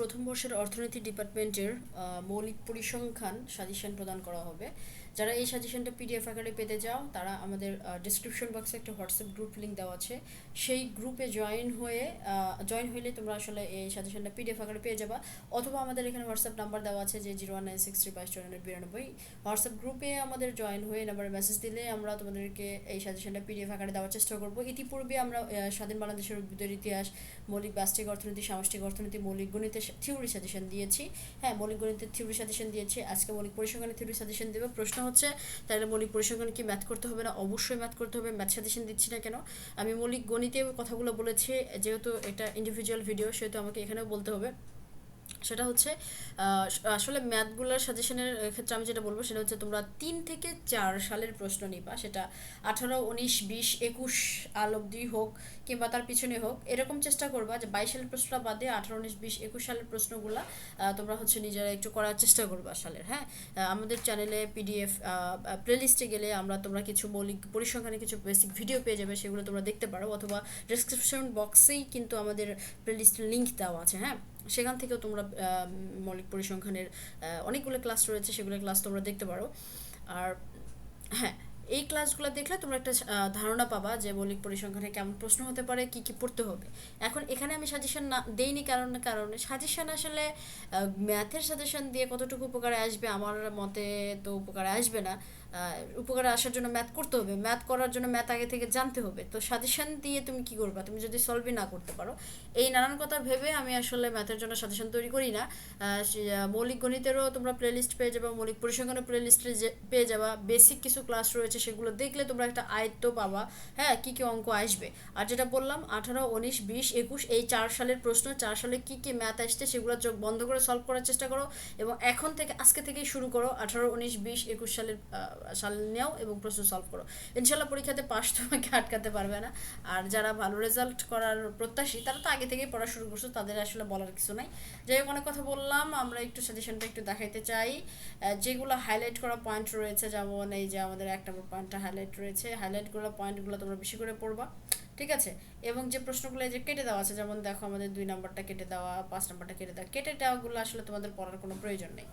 প্রথম বর্ষের অর্থনীতি ডিপার্টমেন্টের মৌলিক পরিসংখ্যান সাজেশন প্রদান করা হবে। যারা এই সাজেশনটা পিডিএফ আকারে পেতে যাও তারা আমাদের ডিসক্রিপশন বক্সে একটা হোয়াটসঅ্যাপ গ্রুপ লিঙ্ক দেওয়া আছে। সেই গ্রুপে জয়েন হয়ে জয়েন হইলে তোমরা আসলে এই সাজেশনটা পিডিএফ আকারে পেয়ে যাবা। অথবা আমাদের এখানে হোয়াটসঅ্যাপ নাম্বার দেওয়া আছে যে zero one nine six three বাইশ চুরানব্বই বিরানব্বই হোয়াটসঅ্যাপ গ্রুপে আমাদের জয়েন হয়ে নাম্বারে মেসেজ দিলে আমরা তোমাদেরকে এই সাজেশনটা পিডিএফ আকারে দেওয়ার চেষ্টা করব। ইতিপূর্বে আমরা স্বাধীন বাংলাদেশের উদ্ভিদের ইতিহাস, মৌলিক বাস্তিক অর্থনীতি, সামষ্টিক অর্থনীতি, মৌলিক গণিতের থিওরি সাজেশন দিয়েছি। হ্যাঁ মৌলিক গণিতের থিওরি সাজেশন দিয়েছি। আজকে মৌলিক পরিসংখ্যানের থিওরি সাজেশন দেবে। প্রশ্ন হচ্ছে, তাহলে মৌলিক পরিসংখ্যান কি ম্যাথ করতে হবে না? অবশ্যই ম্যাথ করতে হবে ম্যাথ সাজেশন দিচ্ছি না কেন? আমি মৌলিক গণিতে কথাগুলো বলেছি, যেহেতু এটা ইন্ডিভিজুয়াল ভিডিও সেহেতু আমাকে এখানেও বলতে হবে। সেটা হচ্ছে আসলে ম্যাথগুলোর সাজেশনের ক্ষেত্রে আমি যেটা বলব সেটা হচ্ছে তোমরা তিন থেকে চার সালের প্রশ্ন নিবা। সেটা আঠারো, উনিশ, বিশ, একুশ আল অব্দি হোক কিংবা তার পিছনে হোক, এরকম চেষ্টা করবা যে বাইশ সালের প্রশ্নটা বাদে আঠারো, উনিশ, বিশ, একুশ সালের প্রশ্নগুলো তোমরা হচ্ছে নিজেরা একটু করার চেষ্টা করবা সালের হ্যাঁ? আমাদের চ্যানেলে পিডিএফ প্লেলিস্টে গেলে আমরা তোমরা কিছু মৌলিক পরিসংখ্যানে কিছু বেসিক ভিডিও পেয়ে যাবে, সেগুলো তোমরা দেখতে পারো। অথবা ডিসক্রিপশন বক্সেই কিন্তু আমাদের প্লেলিস্টের লিঙ্ক দেওয়া আছে হ্যাঁ? সেখান থেকেও তোমরা মৌলিক পরিসংখ্যানের অনেকগুলো ক্লাস রয়েছে, সেগুলো ক্লাস তোমরা দেখতে পারো। আর হ্যাঁ এই ক্লাসগুলো দেখলে তোমরা একটা ধারণা পাবা যে মৌলিক পরিসংখ্যানে কেমন প্রশ্ন হতে পারে, কি কি পড়তে হবে। এখন এখানে আমি সাজেশন না, দেইনি কারণ, কারণে সাজেশন আসলে ম্যাথের সাজেশন দিয়ে কতটুকু উপকারে আসবে, আমার মতে তো উপকারে আসবে না। উপকারে আসার জন্য ম্যাথ করতে হবে। ম্যাথ করার জন্য ম্যাথ আগে থেকে জানতে হবে। তো সাজেশন দিয়ে তুমি কি করবা? তুমি যদি সলভই না করতে পারো। এই নানান কথা ভেবে আমি আসলে ম্যাথের জন্য সাজেশন তৈরি করি না। মৌলিক গণিতেরও তোমরা প্লেলিস্ট পেয়ে যাবে, মৌলিক পরিসংখ্যানের প্লেলিস্টে পেয়ে যাবা। বেসিক কিছু ক্লাস রয়েছে সেগুলো দেখলে তোমরা একটা আয়ত্ত পাবা। হ্যাঁ কী কী অঙ্ক আসবে? আর যেটা বললাম, আঠারো, উনিশ, বিশ, একুশ, এই চার সালের প্রশ্ন, চার সালে কী কী ম্যাথ আসছে সেগুলো চোখ বন্ধ করে সলভ করার চেষ্টা করো। এবং এখন থেকে, আজকে থেকেই শুরু করো, আঠারো, উনিশ, বিশ, একুশ সালের সাল নেও এবং প্রশ্ন সলভ করো। ইনশাল্লাহ পরীক্ষাতে পাস তোমাকে আটকাতে পারবে না। আর যারা ভালো রেজাল্ট করার প্রত্যাশী, তারা তো আগে থেকেই পড়া শুরু করছ, তাদের আসলে বলার কিছু নাই। যাই হোক, অনেক কথা বললাম, আমরা একটু সাজেশনটা একটু দেখাইতে চাই। যেগুলো হাইলাইট করা পয়েন্ট রয়েছে, যেমন এই যে আমাদের এক নম্বর পয়েন্টটা হাইলাইট রয়েছে হাইলাইট হাইলাইটগুলো পয়েন্টগুলো তোমরা বেশি করে পড়বা, ঠিক আছে? এবং যে প্রশ্নগুলো এই যে কেটে দেওয়া আছে, যেমন দেখো আমাদের দুই নাম্বারটা কেটে দেওয়া, পাঁচ নাম্বারটা কেটে দেওয়া, কেটে দেওয়াগুলো আসলে তোমাদের পড়ার কোনো প্রয়োজন নেই।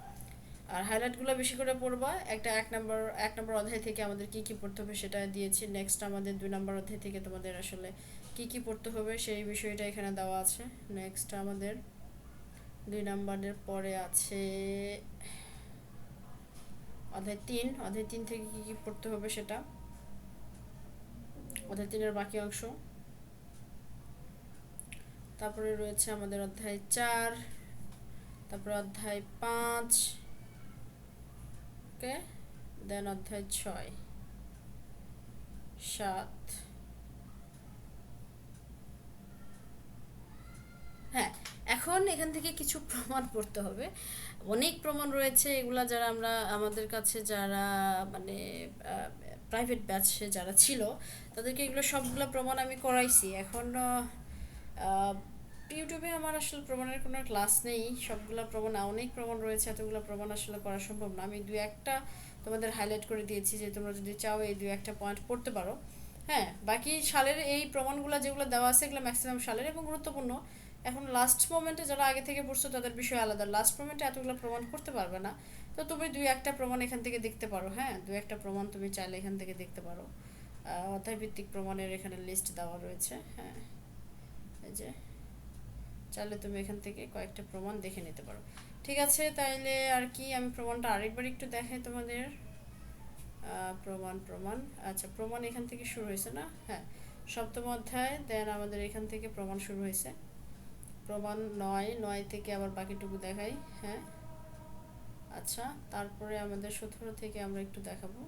আর হাইলাইটগুলো বেশি করে পড়বা। একটা এক নম্বর এক নম্বর অধ্যায় থেকে আমাদের কি কি পড়তে হবে সেটা দিয়েছি। নেক্সট আমাদের দুই নম্বর অধ্যায় থেকে তোমাদের আসলে কি কি পড়তে হবে সেই বিষয়টা এখানে দেওয়া আছে। নেক্সট আমাদের দুই নম্বরের পরে আছে অধ্যায় তিন। অধ্যায় তিন থেকে কি কি পড়তে হবে সেটা। অধ্যায় তিনের বাকি অংশ। তারপরে রয়েছে আমাদের অধ্যায় চার, তারপরে অধ্যায় পাঁচ ওকে দেন অধ্যায় ছয়। সাত। হ্যাঁ এখন এখান থেকে কিছু প্রমাণ পড়তে হবে। অনেক প্রমাণ রয়েছে, এগুলা যারা আমরা, আমাদের কাছে যারা মানে প্রাইভেট ব্যাচে যারা ছিল, তাদেরকে এগুলো সবগুলো প্রমাণ আমি করাইছি। এখন ইউটিউবে আমার আসলে প্রমাণের কোনো ক্লাস নেই। সবগুলো প্রমাণ অনেক প্রমাণ রয়েছে এতগুলো প্রমাণ আসলে করা সম্ভব না। আমি দু একটা তোমাদের হাইলাইট করে দিয়েছি যে তোমরা যদি চাও এই দু একটা পয়েন্ট পড়তে পারো। হ্যাঁ বাকি সালের এই প্রমাণগুলো যেগুলো দেওয়া আছে এগুলো ম্যাক্সিমাম সালের এবং গুরুত্বপূর্ণ। এখন লাস্ট মোমেন্টে যারা আগে থেকে পড়ছো তাদের বিষয় আলাদা। লাস্ট মোমেন্টে এতগুলো প্রমাণ করতে পারবে না। তো তুমি দুই একটা প্রমাণ এখান থেকে দেখতে পারো। হ্যাঁ দু একটা প্রমাণ তুমি চাইলে এখান থেকে দেখতে পারো। আহ, অধ্যায় ভিত্তিক প্রমাণের এখানে লিস্ট দেওয়া রয়েছে। হ্যাঁ এই যে চাইলে তুমি এখান থেকে কয়েকটা প্রমাণ দেখে নিতে পারো। ঠিক আছে, তাইলে আর কি, আমি প্রমাণটা আরেকবার একটু দেখাই তোমাদের। প্রমাণ প্রমাণ। আচ্ছা প্রমাণ এখান থেকে শুরু হয়েছে না? হ্যাঁ। সপ্তম অধ্যায়, দেন আমাদের এখান থেকে প্রমাণ শুরু হয়েছে। প্রমাণ নয় নয় থেকে আবার বাকিটুকু দেখাই হ্যাঁ। আচ্ছা তারপরে আমাদের সতেরো থেকে আমরা একটু দেখাবো।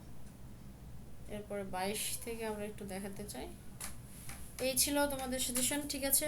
এরপরে বাইশ থেকে আমরা একটু দেখাতে চাই। এই ছিল তোমাদের সাজেশন ঠিক আছে?